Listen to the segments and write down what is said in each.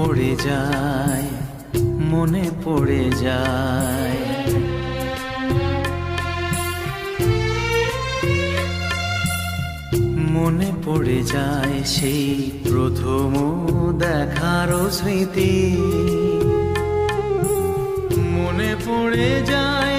পড়ে যায়, মনে পড়ে যায়। মনে পড়ে যায় সেই প্রথম দেখার স্মৃতি। মনে পড়ে যায়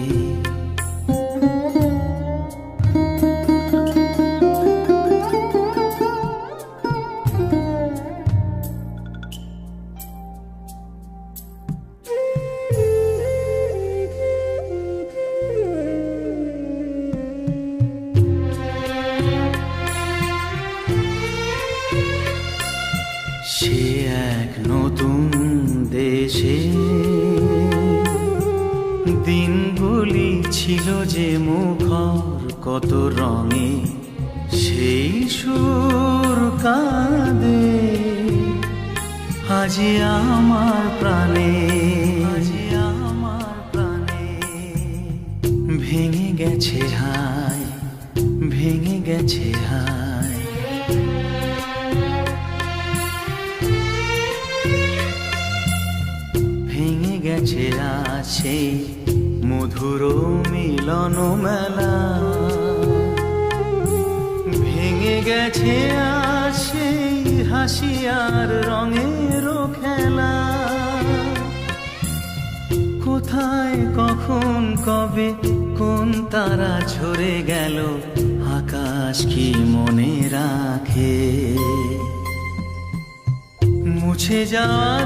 দিনগুলি ছিল যে মুখর কত রঙে সেই সুর কাঁদে। আজি আমার প্রাণে, আজি আমার প্রাণে ভেঙে গেছে হায় ভেঙে গেছে হায় ভেঙে গেছে মধুর মিলন মেলা। ভেঙে গেছে আছে হাসি আর রঙের খেলা। কোথায়, কখন, কবে, কোন তারা ঝরে গেল, আকাশ কি মনে রাখে? মুছে যাওয়া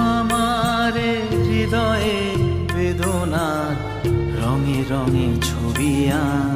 হৃদয়ে বেদনার রঙে রঙে ছবি আঁকে